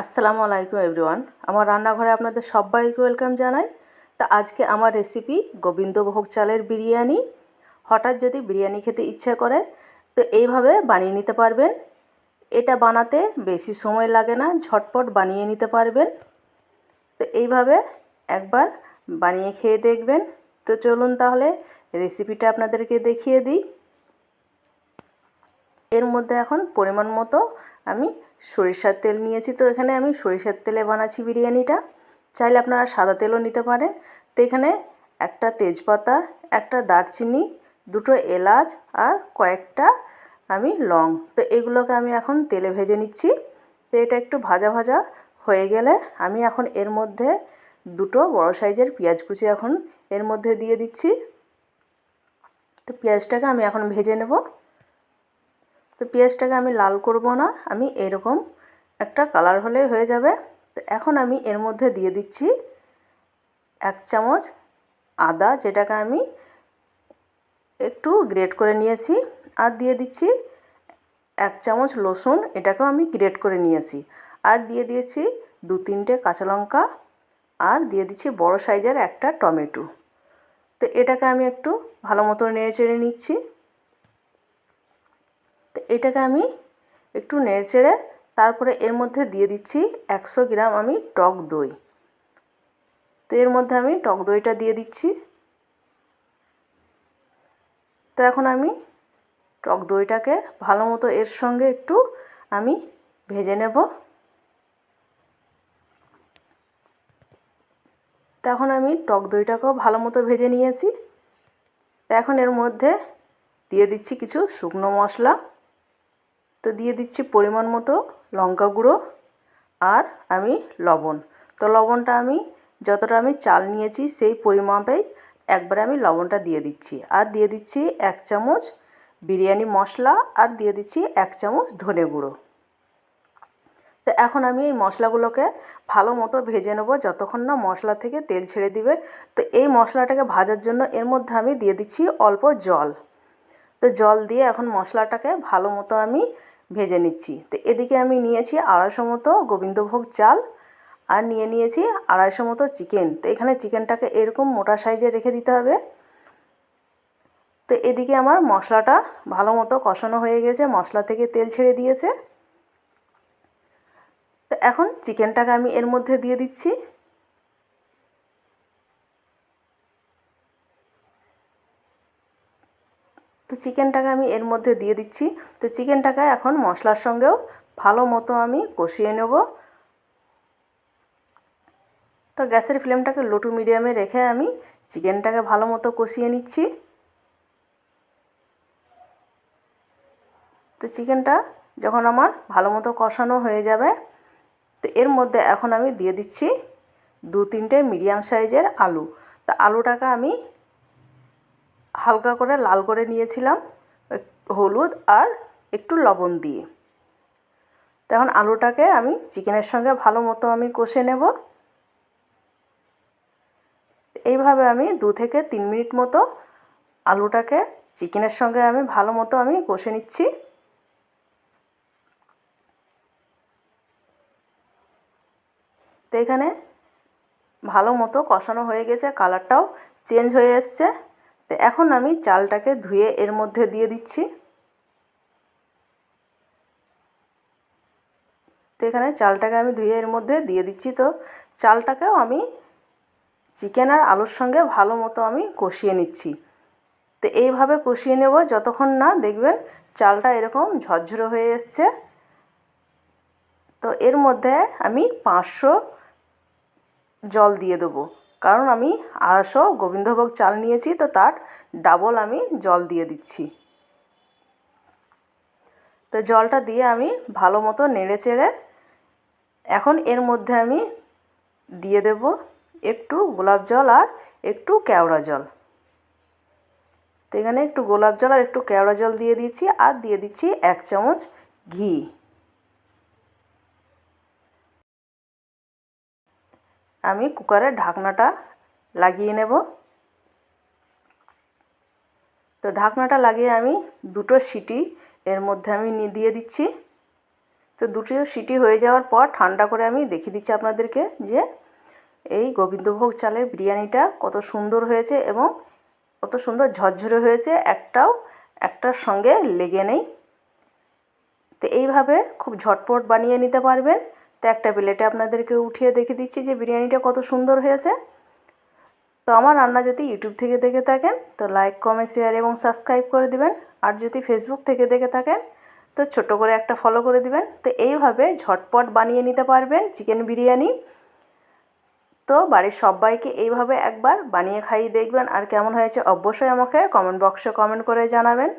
আসসালামু আলাইকুম এভরিওয়ান। আমার রান্নাঘরে আপনাদের সবাইকে ওয়েলকাম জানাই। তা আজকে আমার রেসিপি গোবিন্দভোগ চালের বিরিয়ানি। হঠাৎ যদি বিরিয়ানি খেতে ইচ্ছা করে, তো এইভাবে বানিয়ে নিতে পারবেন। এটা বানাতে বেশি সময় লাগে না, ঝটপট বানিয়ে নিতে পারবেন। তো এইভাবে একবার বানিয়ে খেয়ে দেখবেন। তো চলুন তাহলে রেসিপিটা আপনাদেরকে দেখিয়ে দিই। এর মধ্যে এখন পরিমাণ মতো আমি সরিষার তেল নিয়েছি তো এখানে আমি সরিষার তেলে বানাচ্ছি বিরিয়ানিটা। চাইলে আপনারা সাদা তেলও নিতে পারেন। তো এখানে একটা তেজপাতা, একটা দারচিনি, দুটো এলাচ আর কয়েকটা আমি লং। তো এগুলোকে আমি এখন তেলে ভেজে নিচ্ছি। তো এটা একটু ভাজা ভাজা হয়ে গেলে আমি এখন এর মধ্যে দুটো বড় সাইজের পেঁয়াজ কুচি এখন এর মধ্যে দিয়ে দিচ্ছি। তো পেঁয়াজটাকে আমি এখন ভেজে নেব। তো পেঁয়াজটাকে আমি লাল করব না, আমি এরকম একটা কালার হলে হয়ে যাবে। তো এখন আমি এর মধ্যে দিয়ে দিচ্ছি এক চামচ আদা, যেটাকে আমি একটু গ্রেট করে নিয়েছি, আর দিয়ে দিচ্ছি এক চামচ রসুন, এটাকেও আমি গ্রেট করে নিয়েছি। আর দিয়ে দিয়েছি দু তিনটে কাঁচা লঙ্কা, আর দিয়ে দিচ্ছি বড় সাইজের একটা টমেটো। তো এটাকে আমি একটু ভালো মতো নেড়ে চেড়ে নিচ্ছি। এটাকে আমি একটু নেড়ে চেড়ে তারপরে এর মধ্যে দিয়ে দিচ্ছি একশো গ্রাম আমি টক দই। তো এর মধ্যে আমি টক দইটা দিয়ে দিচ্ছি। তো এখন আমি টক দইটাকে ভালো মতো এর সঙ্গে একটু আমি ভেজে নেব। তখন আমি টক দইটাকেও ভালো মতো ভেজে নিয়েছি। এখন এর মধ্যে দিয়ে দিচ্ছি কিছু শুকনো মশলা। তো দিয়ে দিচ্ছি পরিমাণ মতো লঙ্কা গুঁড়ো আর আমি লবণ। তো লবণটা আমি যতটা আমি চাল নিয়েছি সেই পরিমাপেই একবারে আমি লবণটা দিয়ে দিচ্ছি। আর দিয়ে দিচ্ছি এক চামচ বিরিয়ানি মশলা আর দিয়ে দিচ্ছি এক চামচ ধনে গুঁড়ো। তো এখন আমি এই মশলাগুলোকে ভালো মতো ভেজে নেব যতক্ষণ না মশলা থেকে তেল ছেড়ে দিবে। তো এই মশলাটাকে ভাজার জন্য এর মধ্যে আমি দিয়ে দিচ্ছি অল্প জল। তো জল দিয়ে এখন মশলাটাকে ভালো মতো আমি ভেজে নিচ্ছি। তো এদিকে আমি নিয়েছি আড়াইশো মতো গোবিন্দভোগ চাল আর নিয়ে নিয়েছি আড়াইশো মতো চিকেন। তো এখানে চিকেনটাকে এরকম মোটা সাইজে রেখে দিতে হবে। তো এদিকে আমার মশলাটা ভালো মতো কষানো হয়ে গেছে, মশলা থেকে তেল ছেড়ে দিয়েছে। তো এখন চিকেনটাকে আমি এর মধ্যে দিয়ে দিচ্ছি। তো চিকেনটাকে আমি এর মধ্যে দিয়ে দিচ্ছি। তো চিকেনটাকে এখন মশলার সঙ্গেও ভালো মতো আমি কষিয়ে নেব। তো গ্যাসের ফ্লেমটাকে লো টু মিডিয়ামে রেখে আমি চিকেনটাকে ভালো মতো কষিয়ে নিচ্ছি। তো চিকেনটা যখন আমার ভালো মতো কষানো হয়ে যাবে, তো এর মধ্যে এখন আমি দিয়ে দিচ্ছি দু তিনটে মিডিয়াম সাইজের আলু। তা আলুটাকে আমি হালকা করে লাল করে নিয়েছিলাম হলুদ আর একটু লবণ দিয়ে। তখন আলুটাকে আমি চিকেনের সঙ্গে ভালো মতো আমি কষে নেব। এইভাবে আমি দু থেকে তিন মিনিট মতো আলুটাকে চিকেনের সঙ্গে আমি ভালো মতো আমি কষে নিচ্ছি। তো এখানে ভালো মতো কষানো হয়ে গেছে, কালারটাও চেঞ্জ হয়ে এসছে। তো এখন আমি চালটাকে ধুয়ে এর মধ্যে দিয়ে দিচ্ছি। তো এখানে চালটাকে আমি ধুয়ে এর মধ্যে দিয়ে দিচ্ছি। তো চালটাকেও আমি চিকেন আর আলুর সঙ্গে ভালো মতো আমি কষিয়ে নিচ্ছি। তো এইভাবে কষিয়ে নেব যতক্ষণ না দেখবেন চালটা এরকম ঝরঝরে হয়ে এসছে। তো এর মধ্যে আমি পাঁচশো জল দিয়ে দেবো। কারণ আমি আড়াইশো গোবিন্দভোগ চাল নিয়েছি, তো তার ডাবল আমি জল দিয়ে দিচ্ছি। তো জলটা দিয়ে আমি ভালো মতো নেড়ে চেড়ে এখন এর মধ্যে আমি দিয়ে দেব একটু গোলাপ জল আর একটু কেওড়া জল। তো এখানে একটু গোলাপ জল আর একটু কেওড়া জল দিয়ে দিচ্ছি, আর দিয়ে দিচ্ছি এক চামচ ঘি। আমি কুকারের ঢাকনাটা লাগিয়ে নেব। তো ঢাকনাটা লাগিয়ে আমি দুটো সিটি এর মধ্যে আমি দিয়ে দিচ্ছি। তো দুটো সিটি হয়ে যাওয়ার পর ঠান্ডা করে আমি দেখিয়ে দিচ্ছি আপনাদেরকে যে এই গোবিন্দভোগ চালের বিরিয়ানিটা কত সুন্দর হয়েছে এবং কত সুন্দর ঝরঝরে হয়েছে, একটাও একটার সঙ্গে লেগে নেই। তো এইভাবে খুব ঝটপট বানিয়ে নিতে পারবেন। তো একটা প্লেটে আপনাদেরকে উঠিয়ে দেখে দিচ্ছি যে বিরিয়ানিটা কত সুন্দর হয়েছে। তো আমার রান্না যদি ইউটিউব থেকে দেখে থাকেন, তো লাইক, কমেন্ট, শেয়ার এবং সাবস্ক্রাইব করে দিবেন। আর যদি ফেসবুক থেকে দেখে থাকেন, তো ছোট করে একটা ফলো করে দিবেন। তো এইভাবে ঝটপট বানিয়ে নিতে পারবেন চিকেন বিরিয়ানি। তো বাড়ির সবাইকে এইভাবে একবার বানিয়ে খাইয়ে দেখবেন আর কেমন হয়েছে অবশ্যই আমাকে কমেন্ট বক্সে কমেন্ট করে জানাবেন।